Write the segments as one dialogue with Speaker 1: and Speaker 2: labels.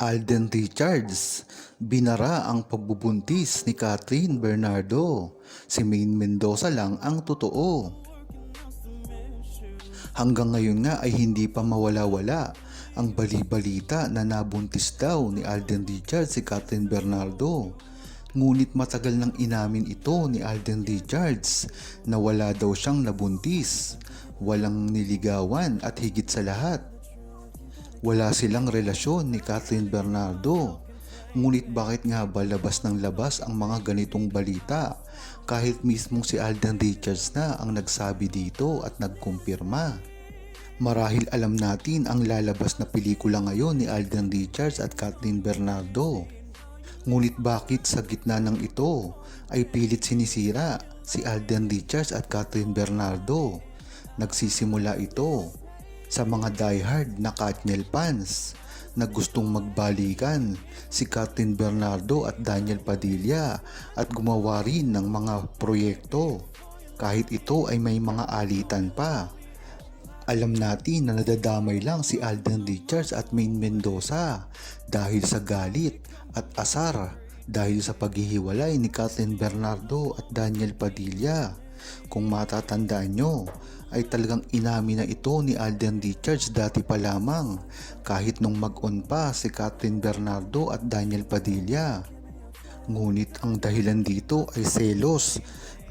Speaker 1: Alden Richards, binara ang pagbubuntis ni Catherine Bernardo. Si Maine Mendoza lang ang totoo. Hanggang ngayon nga ay hindi pa mawala-wala ang bali-balita na nabuntis daw ni Alden Richards si Catherine Bernardo. Ngunit matagal nang inamin ito ni Alden Richards na wala daw siyang nabuntis, walang niligawan at higit sa lahat wala silang relasyon ni Catherine Bernardo. Ngunit bakit nga ba labas ng labas ang mga ganitong balita kahit mismong si Alden Richards na ang nagsabi dito at nagkumpirma? Marahil alam natin ang lalabas na pelikula ngayon ni Alden Richards at Kathleen Bernardo. Ngunit bakit sa gitna ng ito ay pilit sinisira si Alden Richards at Kathleen Bernardo? Nagsisimula ito sa mga diehard na Katniel fans na gustong magbalikan si Catherine Bernardo at Daniel Padilla at gumawa rin ng mga proyekto kahit ito ay may mga alitan pa. Alam natin na nadadamay lang si Alden Richards at Maine Mendoza dahil sa galit at asar dahil sa paghihiwalay ni Catherine Bernardo at Daniel Padilla. Kung matatandaan nyo, ay talagang inamin na ito ni Alden Richards dati pa lamang kahit nung mag-on pa si Catherine Bernardo at Daniel Padilla. Ngunit ang dahilan dito ay selos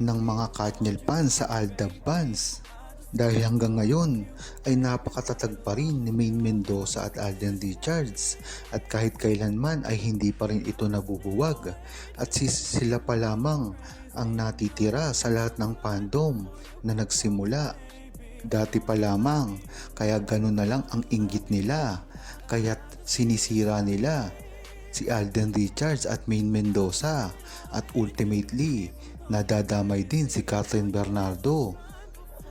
Speaker 1: ng mga Katniel fans sa Aldab fans. Dahil hanggang ngayon ay napakatatag pa rin ni Maine Mendoza at Alden Richards at kahit kailanman ay hindi pa rin ito nabubuwag at si sila pa lamang ang natitira sa lahat ng fandom na nagsimula. Dati pa lamang kaya ganun na lang ang inggit nila. Kaya't sinisira nila si Alden Richards at Maine Mendoza at ultimately nadadamay din si Catherine Bernardo.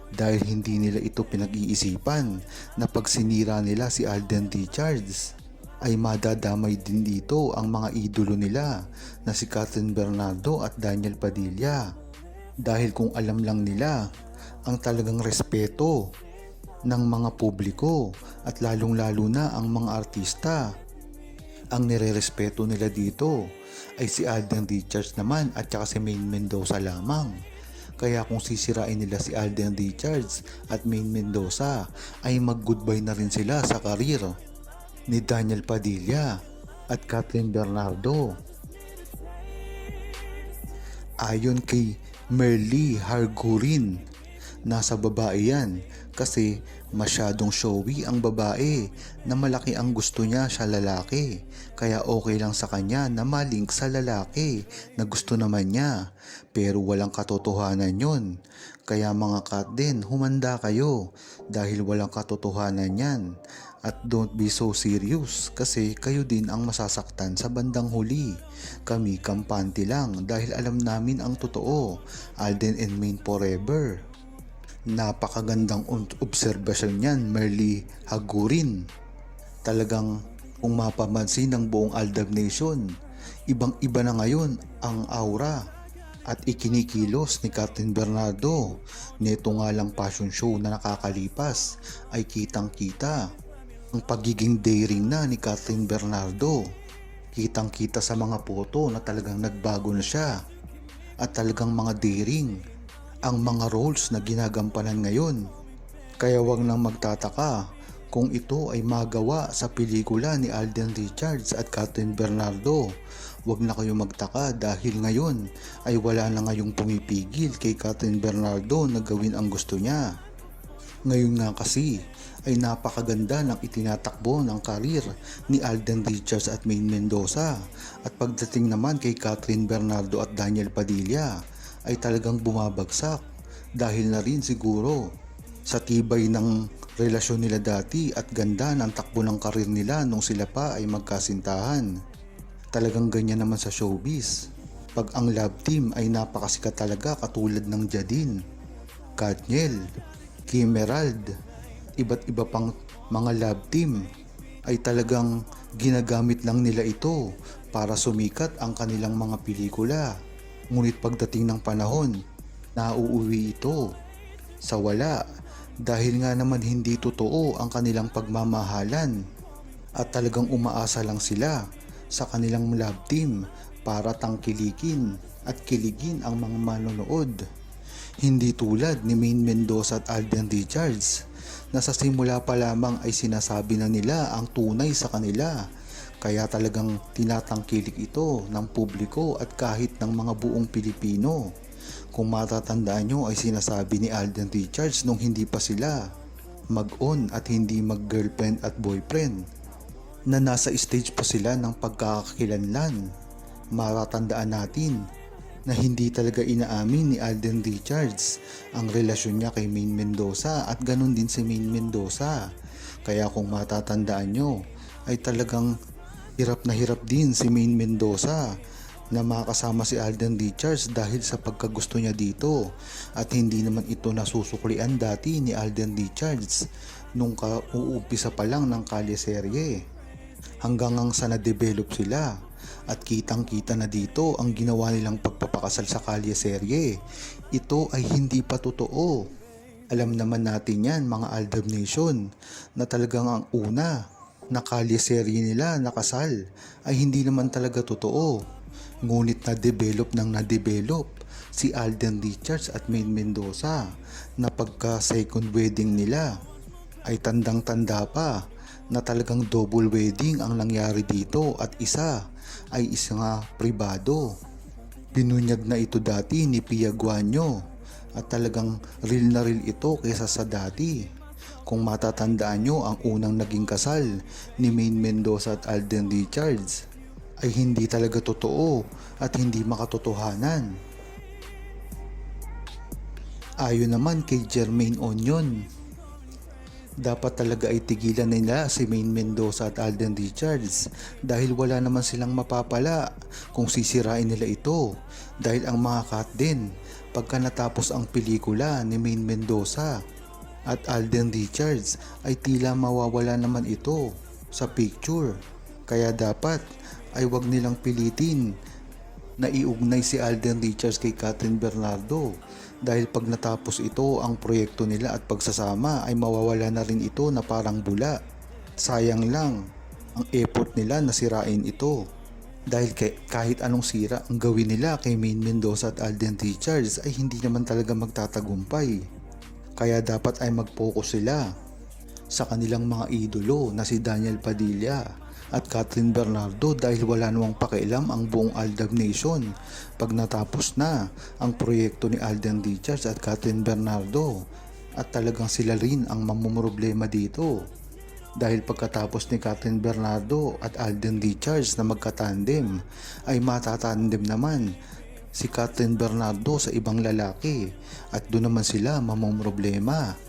Speaker 1: Dahil hindi nila ito pinag-iisipan na pag sinira nila si Alden Richards ay madadamay din dito ang mga idolo nila na si Catherine Bernardo at Daniel Padilla dahil kung alam lang nila ang talagang respeto ng mga publiko at lalong lalo na ang mga artista ang nirerespeto nila dito ay si Alden Richards naman at saka si Maine Mendoza lamang kaya kung sisirain nila si Alden Richards at Maine Mendoza ay mag-goodbye na rin sila sa karir ni Daniel Padilla at Catherine Bernardo. Ayon kay Merly Hargurin, nasa babae yan kasi masyadong showy ang babae na malaki ang gusto niya sa lalaki. Kaya okay lang sa kanya na malink sa lalaki na gusto naman niya. Pero walang katotohanan yon kaya mga kat din humanda kayo dahil walang katotohanan yan at don't be so serious kasi kayo din ang masasaktan sa bandang huli. Kami kampante lang dahil alam namin ang totoo. Alden and Maine forever. Napakagandang obserbasyon niyan, Merly Hagurin. Talagang kung mapamansin ng buong Aldab Nation, ibang-iba na ngayon ang aura at ikinikilos ni Captain Bernardo. Neto nga lang passion show na nakakalipas ay kitang-kita ang pagiging daring na ni Catherine Bernardo. Kitang-kita sa mga foto na talagang nagbago na siya at talagang mga daring ang mga roles na ginagampanan ngayon. Kaya wag nang magtataka kung ito ay magawa sa pelikula ni Alden Richards at Catherine Bernardo. Wag na kayo magtaka dahil ngayon ay wala na ngayong pumipigil kay Catherine Bernardo na gawin ang gusto niya. Ngayon nga kasi ay napakaganda ng itinatakbo ng karir ni Alden Richards at Maine Mendoza at pagdating naman kay Catherine Bernardo at Daniel Padilla ay talagang bumabagsak dahil na rin siguro sa tibay ng relasyon nila dati at ganda ng takbo ng karir nila nung sila pa ay magkasintahan. Talagang ganyan naman sa showbiz. Pag ang love team ay napakasikat talaga katulad ng Jadine, Katniel, Kimerald, iba't iba pang mga love team ay talagang ginagamit lang nila ito para sumikat ang kanilang mga pelikula. Ngunit pagdating ng panahon, nauuwi ito sa wala dahil nga naman hindi totoo ang kanilang pagmamahalan. At talagang umaasa lang sila sa kanilang love team para tangkilikin at kiligin ang mga manonood. Hindi tulad ni Main Mendoza at Alden Richards na sa simula pa lamang ay sinasabi na nila ang tunay sa kanila. Kaya talagang tinatangkilik ito ng publiko at kahit ng mga buong Pilipino. Kung matatandaan nyo ay sinasabi ni Alden Richards nung hindi pa sila mag-on at hindi mag-girlfriend at boyfriend na nasa stage pa sila ng pagkakakilanlan. Matatandaan natin na hindi talaga inaamin ni Alden Richards ang relasyon niya kay Main Mendoza at ganun din si Main Mendoza. Kaya kung matatandaan nyo ay talagang hirap na hirap din si Main Mendoza na makasama si Alden Richards dahil sa pagkagusto niya dito. At hindi naman ito nasusuklian dati ni Alden Richards nung kauumpisa pa lang ng kalye-serye hanggang ang sa na-develop sila at kitang kita na dito ang ginawa nilang pagpapakasal sa kalye-serye ito ay hindi pa totoo. Alam naman natin yan mga Aldab Nation na talagang ang una na kalye-serye nila nakasal ay hindi naman talaga totoo. Ngunit na-develop ng na-develop si Alden Richards at Main Mendoza na pagka second wedding nila ay tandang-tanda pa na talagang double wedding ang nangyari dito at isa ay isa nga pribado. Binunyag na ito dati ni Pia Guanyo at talagang real na real ito kaysa sa dati. Kung matatandaan nyo ang unang naging kasal ni Main Mendoza at Alden Richards ay hindi talaga totoo at hindi makatotohanan. Ayon naman kay Jermaine Onion, dapat talaga ay tigilan nila si Main Mendoza at Alden Richards dahil wala naman silang mapapala kung sisirain nila ito. Dahil ang mga cut din pagka natapos ang pelikula ni Main Mendoza at Alden Richards ay tila mawawala naman ito sa picture. Kaya dapat ay wag nilang pilitin na iugnay si Alden Richards kay Catherine Bernardo dahil pag natapos ito ang proyekto nila at pagsasama ay mawawala na rin ito na parang bula. Sayang lang ang effort nila na sirain ito dahil kahit anong sira ang gawin nila kay Main Mendoza at Alden Richards ay hindi naman talaga magtatagumpay. Kaya dapat ay mag-focus sila sa kanilang mga idolo na si Daniel Padilla at Catherine Bernardo dahil wala namang pakialam ang buong Aldab Nation. Pag natapos na ang proyekto ni Alden Richards at Catherine Bernardo at talagang sila rin ang mamumroblema dito. Dahil pagkatapos ni Catherine Bernardo at Alden Richards na magkatandem ay matatandem naman si Catherine Bernardo sa ibang lalaki. At doon naman sila mamumroblema